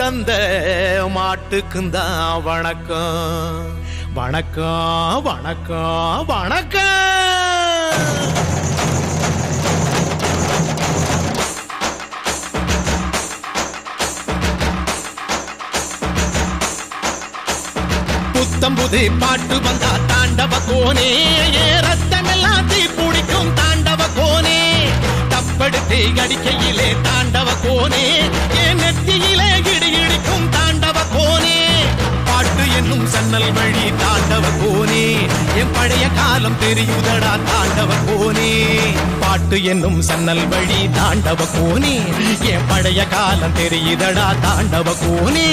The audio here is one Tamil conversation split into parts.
தந்த மாட்டுக்கும் தான் வணக்கம் வணக்கம் வணக்கம். வணக்கம் புத்தம்புது பாட்டு வந்தா தாண்டவ கோனே. ஏ ரத்தமெல்லாம் தீ பிடிக்கும் தாண்டவ கோனே. தப்படுத்து அடிக்கையிலே தாண்டவ கோனே. பழைய காலம் தெரியுதடா தாண்டவ கோனே. பாட்டு என்னும் சன்னல் வழி தாண்டவ கோனே. என் பழைய காலம் தெரியுதடா தாண்டவ கோனே.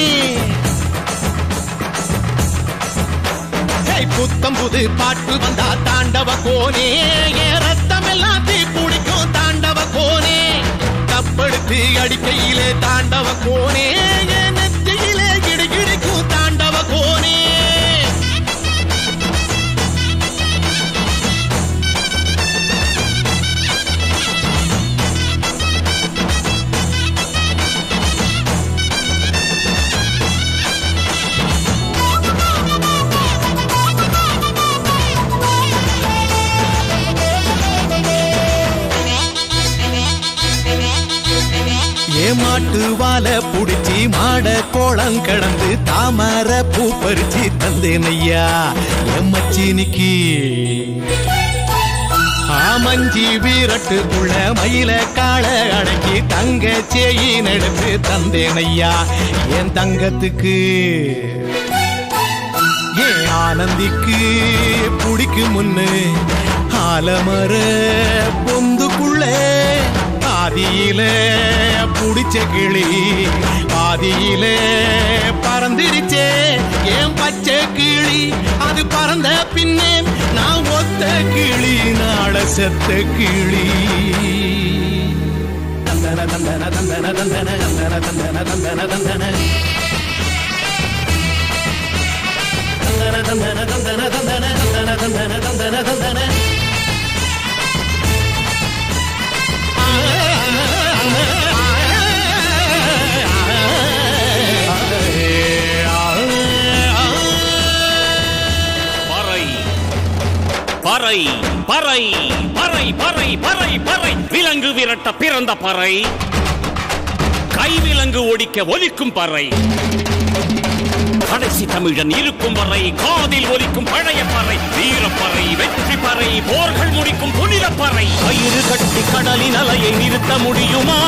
புத்தம் புது பாட்டு வந்தா தாண்டவ கோனே. என் ரத்தம் எல்லாம் தீ பிடிக்கும் தாண்டவ கோனே. தப்படுத்து அடிக்கையிலே தாண்டவ கோனே. மாட்டு வாழ புடிச்சி மாட கோளம் கடந்து தாமர பூ பறிச்சு தந்தேன் ஐயா எம்மச்சினிக்கு ஆமஞ்சி வீரட்டுக்குள்ள மயில கால அடக்கி தங்க சேயின் எடுத்து தந்தேன் ஐயா என் தங்கத்துக்கு. ஏன் ஆனந்திக்கு புடிக்கு முன்னு ஆலமர ஆதியில புடிச்ச கிளி ஆதியில பறந்திருச்சே. ஏன் பச்சை கிளி? அது பறந்த பின்னே நான் ஒத்த கிளி நாட செத்த கிளி. தந்தன தந்தன தந்தன தந்தன தந்தன தந்தன தந்தன தந்தன தந்தன தந்தன தந்தன தந்தன. பறை பறை பறை பறை பறை பறை. விலங்கு விரட்ட பிறந்த பறை. கைவிலங்கு ஒடிக்க ஒலிக்கும் பறை. கடைசி தமிழன் இருக்கும் வரை காதில் ஒலிக்கும் பழைய பறை. வீரப்பறை வெற்றி பறை போர்கள் முடிக்கும் புனிதப்பறை கயிறு கட்டி கடலின் அலையை நிறுத்த முடியுமா?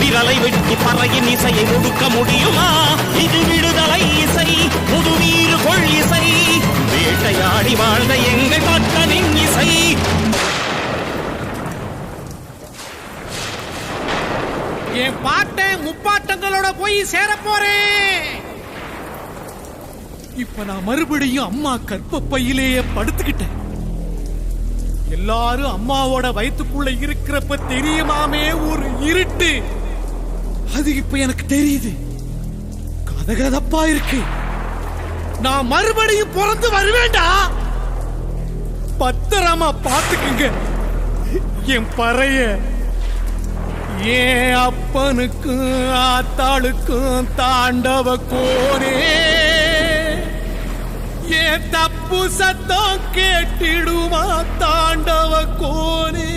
விரலை வெட்டி பறையின் இசையை ஒடுக்க முடியுமா? இது விடுதலை இசை புது கொள் இசை. வேட்டையாடி வாழ்ந்த எங்கள் என் பாட்டன் முப்பாட்டங்களோட போய் சேர போறேன் இப்ப நான் மறுபடியும் அம்மா கற்பப்பையிலேயே படுத்துக்கிட்டேன். எல்லாரும் அம்மாவோட வயிற்றுக்குள்ள இருக்கிறப்ப தெரியுமாமே ஒரு இருட்டு. அது இப்ப எனக்கு தெரியுது. கதகதப்பா இருக்கு. நான் மறுபடியும் பிறந்து வருவேண்டா. பத்திரமா பாத்துக்குங்க என் பறைய. ஏன் அப்பனுக்கும் ஆத்தாளுக்கும் தாண்டவ கோனே ஏன் தப்பு சத்தம் கேட்டிடுமா தாண்டவ கோனே